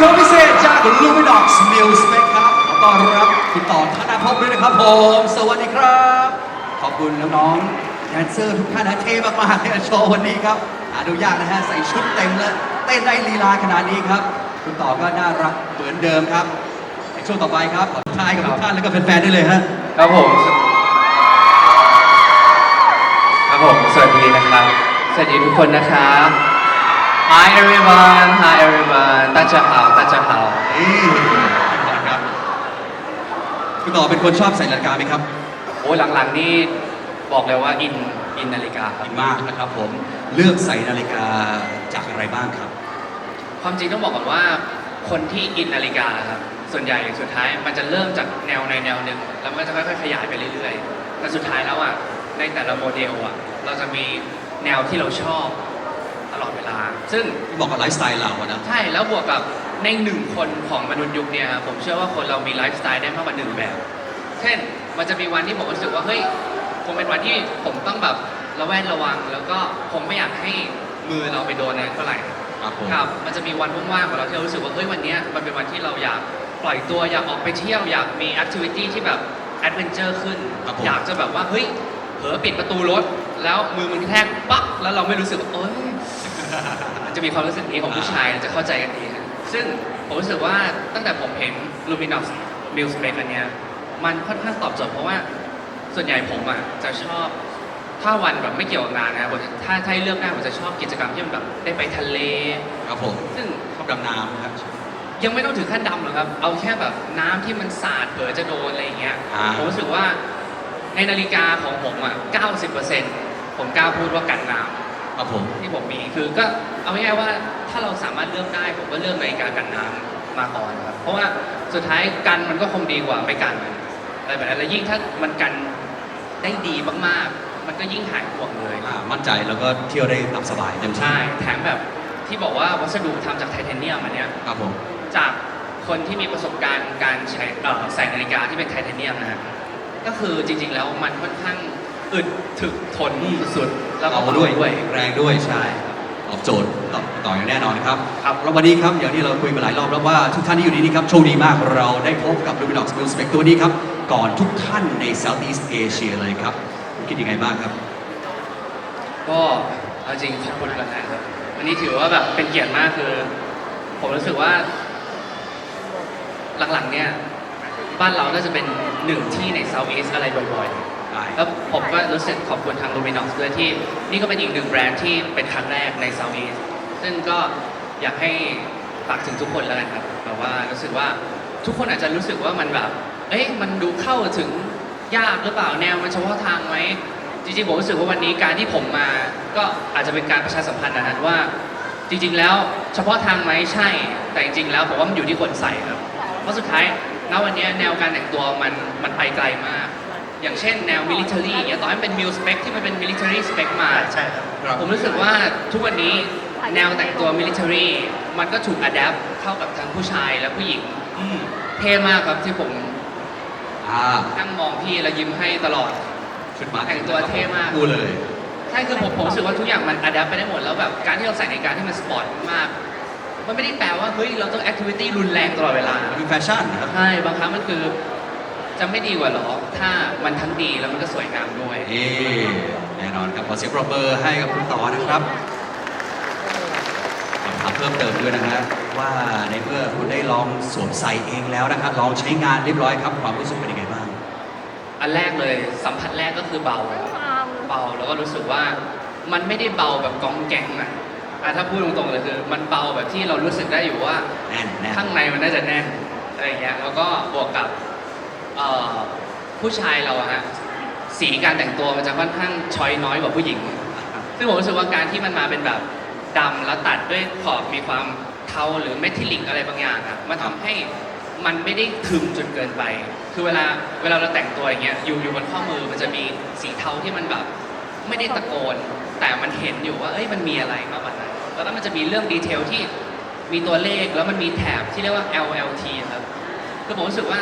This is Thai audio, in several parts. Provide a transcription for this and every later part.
ชว์พิเศษจากลูมิดอกส์มิลสเปครับขอต้อนรับคุณต่อธนาภพด้วยนะครับผม สวัสดีครับ ขอบคุณน้องๆแดนเซอร์ทุกท่านนะเท่มากๆในโชว์วันนี้ครับหาดูยากนะฮะใส่ชุดเต็มเลยเต้นได้ลีลาขนาดนี้ครับ คุณต่อก็น่ารักเหมือนเดิมครับ ในช่วงต่อไปครับขอทายกับทุกท่านแล้วก็แฟนๆได้เลยฮะครับผม ครับผม สวัสดีนะครับ สวัสดีทุกคนนะครับ Hi everyone Hi everyone 大家好大家好 นี่ครับคุณต่อเป็นคนชอบใส่นาฬิกาไหมครับ โอ้ยหลังๆนี่บอกเลยว่าอินอินนาฬิกาครับ ดีมากนะครับผมเลือกใส่นาฬิกาจากอะไรบ้างครับ ความจริงต้องบอกก่อนว่าคนที่อินนาฬิกาครับ ส่วนใหญ่สุดท้ายมันจะเริ่มจากแนวในแนวหนึ่งแล้วมันก็จะค่อยๆขยายไปเรื่อยๆ แต่สุดท้ายแล้วอ่ะในแต่ละโมเดลอ่ะเราจะมีแนวที่เราชอบตลอ ดเวลา ซึ่งที่บอกกับไลฟ์สไตล์เราอะนะ ใช่แล้วบวกกับในหนึ่งคนของมนุษย์ยุคเนี้ครับผมเชื่อว่าคนเรามีไลฟ์สไตล์ได้มากกว่าหนึ่งแบบ เช่นมันจะมีวันที่ผมรู้สึกว่าเฮ้ยคงเป็นวันที่ผมต้องแบบระแวดระวัง แล้วก็ผมไม่อยากให้มือเราไปโดนอะไรเท่าไหร่ครับผม ครับ มันจะมีวันว่างๆของเราที่เรารู้สึกว่าเฮ้ยวันเนี้ยมันเป็นวันที่เราอยากปล่อยตัวอยากออกไปเที่ยวอยากมีแอคทิวิตี้ที่แบบแอดเวนเจอร์ขึ้น ครับผม อยากจะแบบว่าเฮ้ยเผลอปิดประตูรถ แล้วมือมันกระแทกปั๊บแล้วเราไม่รู้สึกว่าเอ้ยมัน จะมีความรู้สึกนี้ของผู้ชายจะเข้าใจกันดีนะซึ่งผมรู้สึกว่าตั้งแต่ผมเห็น Luminous m i l Space อันเนี้ยมันค่อนข้างตอบโจทย์เพราะว่าส่วนใหญ่ผมอะจะชอบถ้าวันแบบไม่เกี่ยวกับงานนะผมจะถ้าถ้าให้เลือกได้ผมจะชอบกิจกรรมที่มันแบบได้ไปทะเลครับผมซึ่งชอบดำน้ำครับยังไม่ต้องถึงขั้นดำหรอกครับ เอาแค่แบบน้ำที่มันสาดเผลอจะโดนอะไรอย่างเงี้ยอ่าผมรู้สึกว่าในนาฬิกาของผมอะ 90%ผมกล้าพูดว่ากันน้ำ ครับผม ที่ผมมีคือก็เอาง่ายๆว่าถ้าเราสามารถเลือกได้ผมก็เลือกนาฬิกากันน้ำมาก่อนครับเพราะว่าสุดท้ายกันมันก็คงดีกว่าไม่กันอะไรแบบนั้นแล้วยิ่งถ้ามันกันได้ดีมากๆ มันก็ยิ่งหายห่วงเลยอ่ามั่นใจแล้วก็เที่ยวได้ตามสบายเต็มที่ใช่แถมแบบที่บอกว่าวัสดุทำจากไทเทเนียมอันเนี้ยครับผม จากคนที่มีประสบการณ์การใช้เอ่อใส่นาฬิกาที่เป็นไทเทเนียมนะฮะก็คือจริงๆแล้วมันค่อนข้างอึดถึกทนสุดๆ แล้วก็เอาด้วยด้วยแรงด้วยใช่ครับตอบโจทย์ตอบต่ออย่างแน่นอนครับครับแล้ววันนี้ครับอย่างที่เราคุยมาหลายรอบแล้วว่าทุกท่านที่อยู่ที่นี่ครับโชคดีมากเราได้พบกับ Luminox m i l Spec ตัวนี้ครับก่อนทุกท่านใน Southeast Asia เลยครับคุณคิดยังไงบ้างครับ ก็เอาจริงขอบคุณกันนะครับวันนี้ถือว่าแบบเป็นเกียรติมากคือ ผมรู้สึกว่า หลังๆเนี่ยบ้านเราน่าจะเป็นหนึ่งที่ในเซาท์อีสอะไรบ่อยๆ ได้แล้วผมก็รู้สึกขอบคุณทาง Luminox ด้วยที่นี่ก็เป็นอีกหนึ่งแบรนด์ที่เป็นครั้งแรกในเซาท์อีสซึ่งก็อยากให้ฝากถึงทุกคนแล้วกันครับแบบว่ารู้สึกว่าทุกคนอาจจะรู้สึกว่ามันแบบ เอ๊ะมันดูเข้าถึงยากหรือเปล่าแนวมันเฉพาะทางไหมจริงๆผมรู้สึกว่าวันนี้การที่ผมมา ก็อาจจะเป็นการประชาสัมพันธ์นะฮะว่า จริง ๆ แล้วเฉพาะทางไหมใช่ แต่จริงๆแล้วผมว่ามันอยู่ที่คนใส่ครับเพราะสุดท้ายณวันนี้แนวการแต่งตัวมันมันไปไกลมาก อย่างเช่นแนวมิลิเ a อรี่อย่างเงี้ยต่อให้เป็นมิลสเปคที่มันเป็นมิลิเ a อรี่สเปคมา ใช่ครับครับ ผมรู้สึกว่าทุกวันนี้แนวแต่งตัวมิลิเ a อรี่มันก็ถูกอัดแอปเข้ากับทั้งผู้ชายและผู้หญิงอืมเท่มากครับที่ผมอ่านั่งมองพี่แล้วยิ้มให้ตลอด ชุดมาแต่งตัวเท่มาก ดูเลย ใช่คือผมผมรู้สึกว่าทุกอย่างมันอัดแอปไปได้หมดแล้วแบบการที่เราใส่ในาฬิการที่มันสปอร์ตมากมันไม่ได้แปลว่าเฮ้ยเราต้องแอคทิวิตี้รุนแรงตลอดเวลา มันคือแฟชั่นนะครับ ใช่ บางครั้งมันคือ จะไม่ดีกว่าหรอ ถ้ามันทั้งดีแล้วมันก็สวยงามด้วย เอ๊แน่นอนครับขอเสียงปรบมือให้กับคุณต่อนะครับถามเพิ่มเติมด้วยนะฮะว่าในเมื่อคุณได้ลองสวมใส่เองแล้วนะครับลองใช้งานเรียบร้อยครับ ความรู้สึกเป็นยังไงบ้าง อันแรกเลยสัมผัสแรกก็คือเบา เบาแล้วก็รู้สึกว่ามันไม่ได้เบาแบบกองแกงอะอะถ้าพูดตรงๆเลยคือ มันเบาแบบที่เรารู้สึกได้อยู่ว่าแน่นแน่นข้างในมันน่าจะแน่นอะไรอย่างเงี้ยแล้วก็บวกกับ เอ่อผู้ชายเราอะฮะสีการแต่งตัวมันจะค่อนข้างช้อยน้อยกว่าผู้หญิง ซึ่งผมรู้สึกว่าการที่มันมาเป็นแบบดำแล้วตัดด้วยขอบมีความเทาหรือเมทิลิกอะไรบางอย่างอะมันทำให้มันไม่ได้ทึมจนเกินไป คือเวลาเวลาเราแต่งตัวอย่างเงี้ยอยู่อยู่บนข้อมือมันจะมีสีเทาที่มันแบบไม่ได้ตะโกน แต่มันเห็นอยู่ว่าเอ้ยมันมีอะไรมากกว่านั้นแล้วก็มันจะมีเรื่องดีเทลที่มีตัวเลขแล้วมันมีแถบที่เรียกว่า LLT ครับคือผมรู้สึกว่า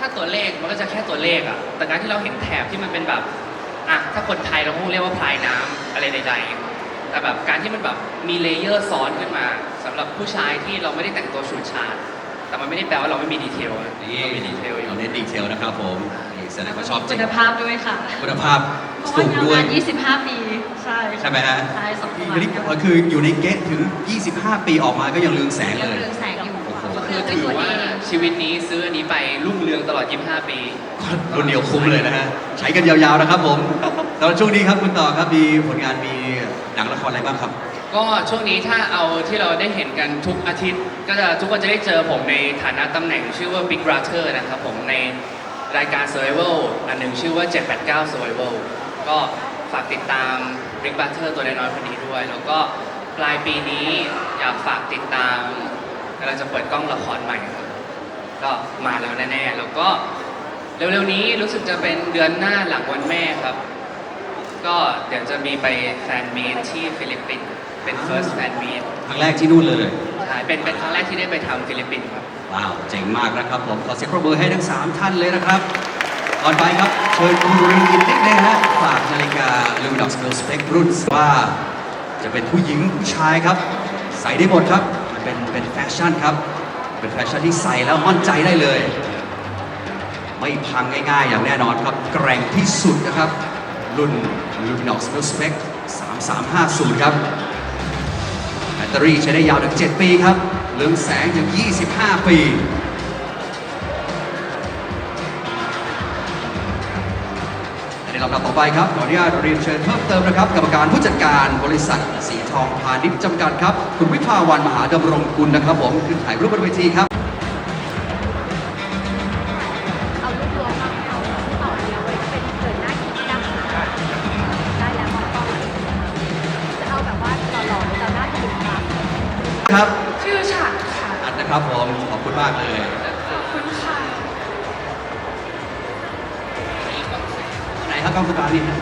ถ้าตัวเลขมันก็จะแค่ตัวเลขอะแต่การที่เราเห็นแถบที่มันเป็นแบบอะถ้าคนไทยเราคงเรียกว่าพลายน้ำอะไรใดๆแต่แบบการที่มันแบบมีเลเยอร์ซ้อนขึ้นมาสำหรับผู้ชายที่เราไม่ได้แต่งตัวฉูดฉาดแต่มันไม่ได้แปลว่าเราไม่มีดีเทลนะนี่เรามีดีเทลอยู่เราเน้นดีเทลนะครับผมนี่แสดงว่าชอบจริคุงณภาพด้วยค่ะ คุณภาพเพราะสูว่างด้วยทำงาน25 ปี ใช่ใช่ไหมฮะ ใช่สองปีนี่ก็คืออยู่ในเกตถึง 25 ปีออกมาก็ยังเรืองแสงยังเลยเรืองแสงอยู่ก็ คือถือว่าชีวิตนี้ซื้ออันนี้ไปรุ่งเรืองตลอด 25 ปี รุ่นเดียวคุ้มเลยนะฮะ ใช้กันยาวๆนะครับผมตอนช่วงนี้ครับคุณต่อครับมีผลงานมีหนังละครอะไรบ้างครับ ก็ช่วงนี้ถ้าเอาที่เราได้เห็นกันทุกอาทิตย์ ก็จะทุกคนจะได้เจอผมในฐานะตำแหน่งชื่อว่า Big Brother นะครับผมในรายการ Survival อันหนึ่งชื่อว่า 789 Survival ก็ฝากติดตาม Big Brother ตัวน้อยๆคนนี้ด้วย แล้วก็ปลายปีนี้อยากฝากติดตาม กำลังจะเปิดกล้องละครใหม่ครับก็มาแล้วแน่ๆแล้วก็เร็วๆนี้รู้สึกจะเป็นเดือนหน้าหลังวันแม่ครับ ก็เดี๋ยวจะมีไปแฟนมีตที่ฟิลิปปินส์เป็น first fan meet ครั้งแรกที่นู่นเลย ใช่เป็นเป็นครั้งแรกที่ได้ไปทำฟิลิปปินส์ครับ ว้าว เจ๋งมากนะครับผมขอเสียงปรบมือให้ทั้ง 3 ท่านเลยนะครับก่อนไปครับเชิญคุณริงอินนิดนึงฮะฝากนาฬิกา Luminox Gold Spec รุ่นว่า จะเป็นผู้หญิงผู้ชายครับ ใส่ได้หมดครับมัน เป็นเป็นแฟชั่นครับ เป็นแฟชั่นที่ใส่แล้วมั่นใจได้เลย ไม่พังง่ายๆ อย่างแน่นอนครับ แกร่งที่สุดนะครับ รุ่น Luminox Gold Spec 3350 ครับ แบตเตอรี่ใช้ได้ยาวถึง 7 ปีครับ เรืองแสงถึง 25 ปี ลำดับต่อไปครับขออนุญาตเรียนเชิญเพิ่มเติมนะครับกรรมการผู้จัดการบริษัทสีทองพาณิชย์จำกัดครับ คุณวิภาวันมหาดำรงกุลนะครับ ผมขึ้นถ่ายรูปบนเวทีครับเอาลูกตัวมาเอาต่อเดียวไว้เป็นเกิดหน้ากิจกรรมได้แล้วมองกล้องจะเอาแบบว่าหล่อๆหรือจะหน้ากิจกรรมครับ ชื่อฉันค่ะอันนะครับผมขอบคุณมากเลย ครับกล้องสตาร์นี่ฮะ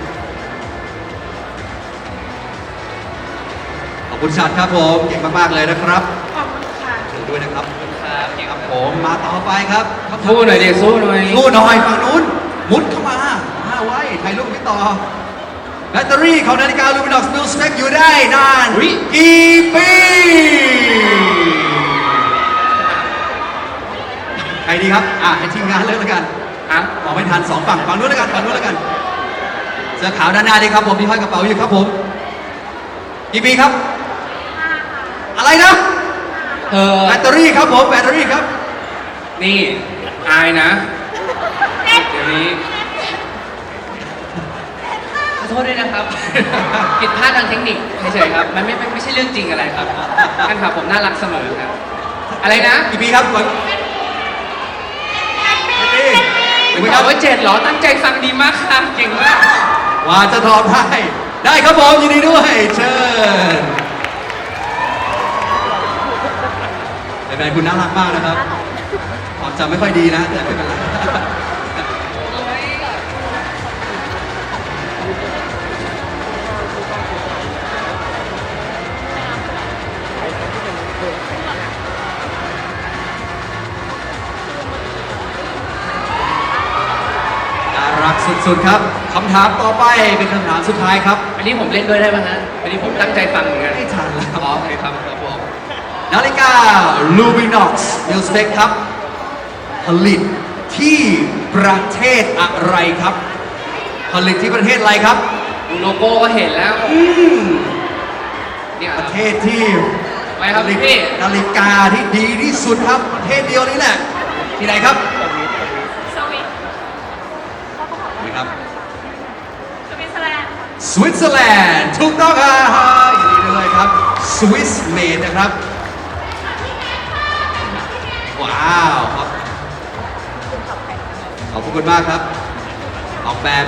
ขอบคุณชัดครับผมเก่งมากๆเลยนะครับขอบคุณค่ะถึงด้วยนะครับครับเก่งคครัรับบผมมาต่อไปครับสู้หน่อยดิสู้หน่อยสู้หน่อยฝั่งนู้นมุดเข้ามามาไว้ถ่ายรูปพี่ต่อแบตเตอรี่ของนาฬิกา Luminox Dual Spec อยู่ได้นานอุ๊ยกี่ปีใครดีครับ อะให้ทีมงานเลือกแล้วกันอะมองไม่ทันสองฝั่งฝั่งนู้นแล้วกันฝั่งนู้นแล้วกัน เสื้อขาวด้านหน้าดีครับผมที่ห้อยกระเป๋าอยู่ครับผมกี่ปีครับ อะไรนะเธอแบตเตอรี่ครับผมแบตเตอรี่ครับ นี่อายนะ เดี๋ยวนี้ ขอโทษด้วยนะครับ ผิดพลาดทางเทคนิคเฉยๆครับ มันไม่ไม่ไม่ใช่เรื่องจริงอะไรครับท่านครับผมน่ารักเสมอครับ อะไรนะกี่ปีครับก่อนกี่ปีไม่ไม่ตคอรับบว่าเจ็ดเหรอ ตั้งใจฟังดีมากค่ะ เก่งมาก ว่าจะตอบได้ ได้ครับผมยินดีด้วย เชิญเป็นคุณน่ารักมากนะครับความจำไม่ค่อยดีนะ แต่ไม่เป็นไรน่ารักสุดๆครับำถามต่อไปเป็นคำถามสุดท้ายครับ อันนี้ผมเล่นด้วยได้ป่ะฮะอันนี้ผมตั้งใจฟังเหมือนกันไม่ทันแล้วอ๋อโอเคครับครับผมนาฬิกา Luminox New Spec ครับ ผลิตที่ประเทศอะไรครับ ผลิตที่ประเทศอะไรครับ ดูโลโก้ก็เห็นแล้วอืมเนี่ยประเทศที่ไว้ครับผลิตพี่นาฬิกาที่ดีที่สุดครับประเทศเดียวนี้แหละที่ไหนครับสวิตนี่ครับ สวิตเซอร์แลนด์ สวิตเซอร์แลนด์ถูกต้องครับยินดีด้วยครับสวิสเมดนะครับ ว้าวครับ ขอบคุณมากครับ ออกแบบ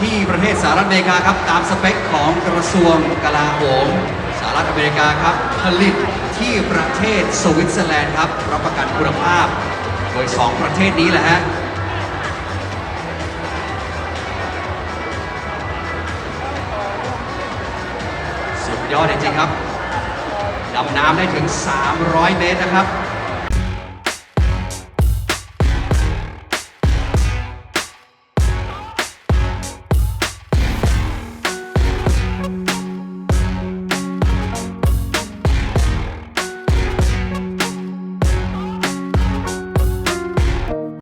ที่ประเทศสหรัฐอเมริกาครับ ตามสเปคของกระทรวงกลาโหมสหรัฐอเมริกาครับ ผลิตที่ประเทศสวิตเซอร์แลนด์ครับรับประกันคุณภาพ โดย 2 ประเทศนี้แหละฮะ ยอดจริงๆครับดำน้ำได้ถึง 300 เมตรนะครับ